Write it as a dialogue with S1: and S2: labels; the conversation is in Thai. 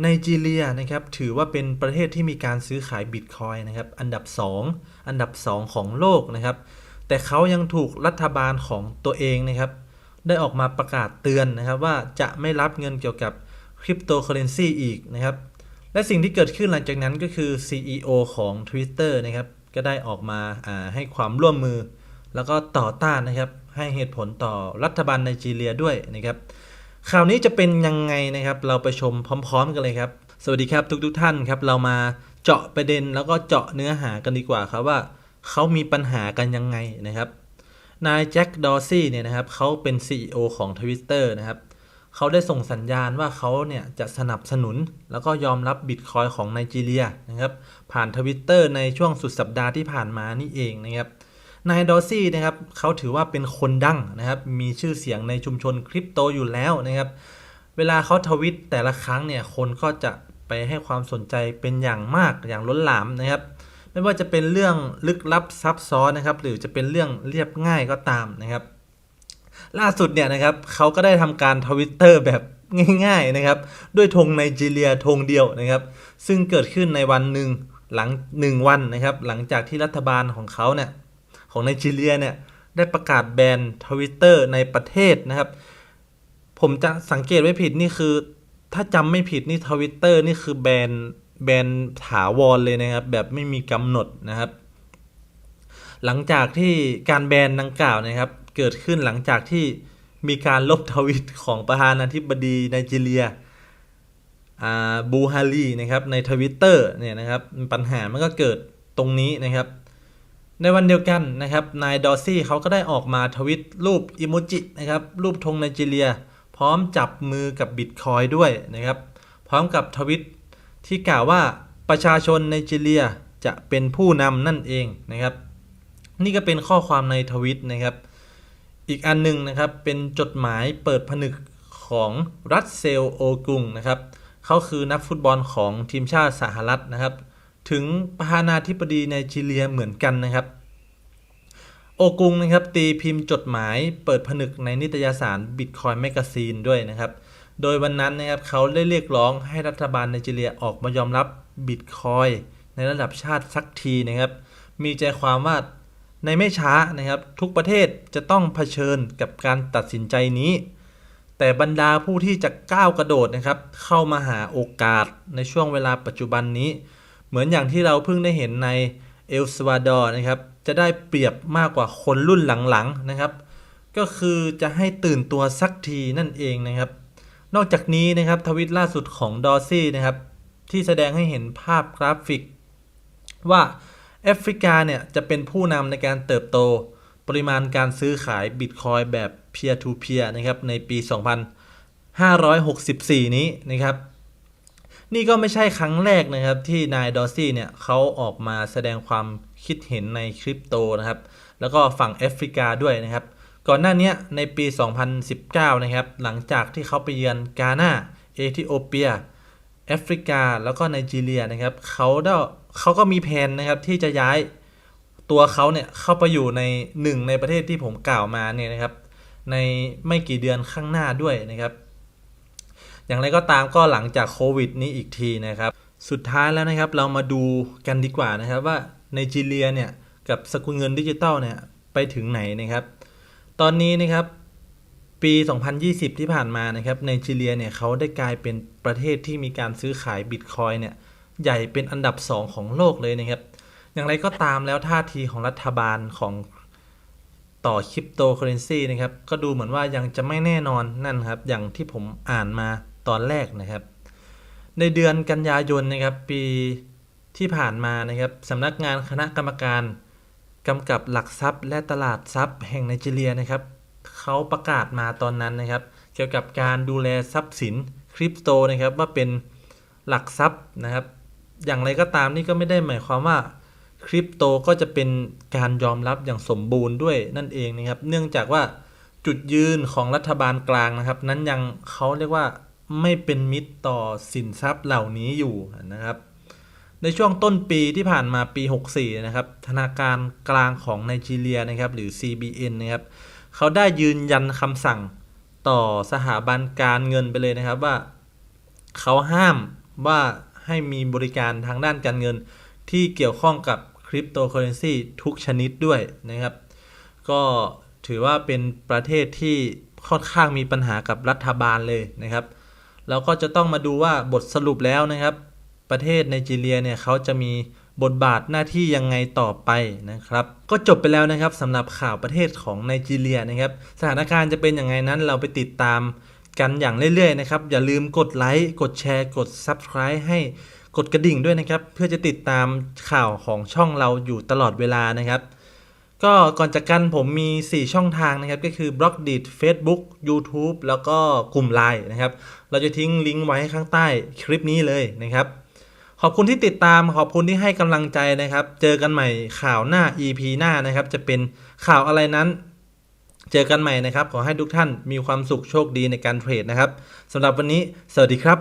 S1: ไนจีเรียนะครับถือว่าเป็นประเทศที่มีการซื้อขายบิตคอยนะครับอันดับ 2 อันดับ 2 ของโลกนะครับ แต่เขายังถูกรัฐบาลของตัวเองนะครับ ได้ออกมาประกาศเตือนนะครับว่าจะไม่รับเงินเกี่ยวกับคริปโตเคอเรนซีอีกนะครับ และสิ่งที่เกิดขึ้นหลังจากนั้นก็คือ CEO ของ Twitter นะครับก็ได้ออกมาาให้ความร่วมมือ แล้วก็ต่อต้านนะครับให้เหตุผลต่อรัฐบาลไนจีเรียด้วยนะครับ ข่าวนี้จะเป็นยังไงนะครับ เราไปชมพร้อม ๆ กันเลยครับ สวัสดีครับทุกๆท่านครับ เรามาเจาะประเด็นแล้วก็เจาะเนื้อหากันดีกว่าครับว่าเขามีปัญหากันยังไงนะครับ นายแจ็คดอร์ซี่เนี่ยนะครับเขาเป็น CEO ของ Twitter นะครับเขาได้ส่งสัญญาณว่าเขาเนี่ยจะสนับสนุนแล้วก็ยอมรับบิตคอยของไนจีเรียนะครับผ่านทวิตเตอร์ในช่วงสุดสัปดาห์ที่ผ่านมานี่เองนะครับ นายดอซี่นะครับเขาถือว่าเป็นคนดังนะครับ มีชื่อเสียงในชุมชนคริปโตอยู่แล้วนะครับ เวลาเขาทวิตแต่ละครั้งเนี่ยคนก็จะไปให้ความสนใจเป็นอย่างมากอย่างล้นหลามนะครับ ไม่ว่าจะเป็นเรื่องลึกลับซับซ้อนนะครับ หรือจะเป็นเรื่องเรียบง่ายก็ตามนะครับ ล่าสุดเนี่ยนะครับเขาก็ได้ทำการทวิตเตอร์แบบง่ายๆนะครับ ด้วยธงไนจีเรียธงเดียวนะครับ ซึ่งเกิดขึ้นในวันหนึ่งหลังหนึ่งวันนะครับ หลังจากที่รัฐบาลของเขาเนี่ย ของไนจีเรียเนี่ยได้ประกาศแบนทวิตเตอร์ในประเทศนะครับ ผมจะสังเกตไว้ผิดนี่คือ ถ้าจำไม่ผิดนี่ทวิตเตอร์นี่คือแบนแบนถาวรเลยนะครับ แบบไม่มีกำหนดนะครับ หลังจากที่การแบนดังกล่าวนะครับ เกิดขึ้นหลังจากที่มีการลบทวิตของประธานาธิบดีไนจีเรียอ่าบูฮารีนะครับในทวิตเตอร์เนี่ยนะครับปัญหามันก็เกิดตรงนี้นะครับ ในวันเดียวกันนะครับนายดอซี่เขาก็ได้ออกมาทวิตรูปอิโมจินะครับรูปธงไนจีเรีย พร้อมจับมือกับบิตคอยด้วยนะครับพร้อมกับทวิตที่กล่าวว่าประชาชนไนจีเรียจะเป็นผู้นำนั่นเองนะครับ นี่ก็เป็นข้อความในทวิตนะครับ อีกอันหนึ่งนะครับเป็นจดหมายเปิดผนึกของรัสเซลโอกรุงนะครับเขาคือนักฟุตบอลของทีมชาติสหรัฐนะครับ ถึงประธานาธิบดีไนจีเรียเหมือนกันนะครับ โอกรุงนะครับตีพิมพ์จดหมายเปิดผนึกในนิตยสาร Bitcoin Magazine ด้วยนะครับ โดยวันนั้นนะครับเขาได้เรียกร้องให้รัฐบาลไนจีเรียออกมายอมรับ Bitcoin ในระดับชาติสักทีนะครับ มีใจความว่าในไม่ช้านะครับ ทุกประเทศจะต้องเผชิญกับการตัดสินใจนี้ แต่บรรดาผู้ที่จะก้าวกระโดดนะครับ เข้ามาหาโอกาสในช่วงเวลาปัจจุบันนี้ เหมือนอย่างที่เราเพิ่งได้เห็นใน เอลซาวาดอร์นะครับจะได้เปรียบมากกว่าคนรุ่นหลังๆนะครับ ก็คือจะให้ตื่นตัวสักทีนั่นเองนะครับ นอกจากนี้นะครับทวิตล่าสุดของดอร์ซี่นะครับที่แสดงให้เห็นภาพกราฟิก ว่าแอฟริกาเนี่ยจะเป็นผู้นำในการเติบโตปริมาณการซื้อขายบิตคอยแบบ peer to peer นะครับในปี 2564 นี้นะครับ นี่ก็ไม่ใช่ครั้งแรกนะครับที่นายดอซี่เนี่ยเขาออกมาแสดงความคิดเห็นในคริปโตนะครับ แล้วก็ฝั่งแอฟริกาด้วยนะครับ ก่อนหน้านี้ในปี 2019 นะครับ หลังจากที่เขาไปเยือนกาหน้าเอธิโอเปียแอฟริกาแล้วก็ไนจีเรียนะครับเขาได้เขาก็มีแผนนะครับที่จะย้ายตัวเขาเนี่ยเข้าไปอยู่ในหนึ่งในประเทศที่ผมกล่าวมาเนี่ยนะครับ ในไม่กี่เดือนข้างหน้าด้วยนะครับ อย่างไรก็ตามก็หลังจากโควิดนี้อีกทีนะครับ สุดท้ายแล้วนะครับเรามาดูกันดีกว่านะครับว่าไนจีเรียเนี่ยกับสกุลเงินดิจิตอลเนี่ยไปถึงไหนนะครับ ตอนนี้นะครับปี 2020 ที่ผ่านมานะครับไนจีเรียเนี่ยเขาได้กลายเป็นประเทศที่มีการซื้อขายบิตคอยเนี่ยใหญ่เป็นอันดับ 2 ของโลกเลยนะครับ อย่างไรก็ตามแล้วท่าทีของรัฐบาลของต่อคริปโตเคอเรนซีนะครับ ก็ดูเหมือนว่ายังจะไม่แน่นอนนั่นครับ อย่างที่ผมอ่านมา ตอนแรกนะครับ ในเดือนกันยายนนะครับ ปีที่ผ่านมานะครับสำนักงานคณะกรรมการกำกับหลักทรัพย์ และตลาดทรัพย์แห่งไนจีเรียนะครับเขาประกาศมาตอนนั้นนะครับ เกี่ยวกับการดูแลทรัพย์สินคริปโตนะครับว่าเป็นหลักทรัพย์นะครับ อย่างไรก็ตามนี่ก็ไม่ได้หมายความว่าคริปโตก็จะเป็นการยอมรับอย่างสมบูรณ์ด้วยนั่นเองนะครับ เนื่องจากว่าจุดยืนของรัฐบาลกลางนะครับ นั้นยังเขาเรียกว่า ไม่เป็นมิตรต่อสินทรัพย์เหล่านี้อยู่นะครับ ในช่วงต้นปีที่ผ่านมาปี 64 นะครับ ธนาคารกลางของไนจีเรียนะครับ หรือ CBN นะครับเขาได้ยืนยันคำสั่งต่อสถาบันการเงินไปเลยนะครับว่าเขาห้ามว่าให้มีบริการทางด้านการเงินที่เกี่ยวข้องกับคริปโตเคอเรนซีทุกชนิดด้วยนะครับ ก็ถือว่าเป็นประเทศที่ค่อนข้างมีปัญหากับรัฐบาลเลยนะครับ แล้วก็จะต้องมาดูว่าบทสรุปแล้วนะครับ ประเทศไนจีเรียเนี่ยเขาจะมีบทบาทหน้าที่ยังไงต่อไปนะครับ ก็จบไปแล้วนะครับสำหรับข่าวประเทศของไนจีเรียนะครับ สถานการณ์จะเป็นยังไงนั้นเราไปติดตามกันอย่างเรื่อยๆนะครับ อย่าลืมกดไลค์กดแชร์ กด Subscribe ให้กดกระดิ่งด้วยนะครับ เพื่อจะติดตามข่าวของช่องเราอยู่ตลอดเวลานะครับ ก็ก่อนจากกันผมมี 4 ช่องทางนะครับ ก็คือ b l o g d i t Facebook YouTube แล้วก็กลุ่ม Line นะครับ เราจะทิ้งลิงก์ไว้ข้างใต้คลิปนี้เลยนะครับ ขอบคุณที่ติดตามขอบคุณที่ให้กำลังใจนะครับ เจอกันใหม่ข่าวหน้า EP หน้านะครับ จะเป็นข่าวอะไรนั้น เจอกันใหม่นะครับ ขอให้ทุกท่านมีความสุขโชคดีในการเทรดนะครับสำหรับวันนี้ สวัสดีครับ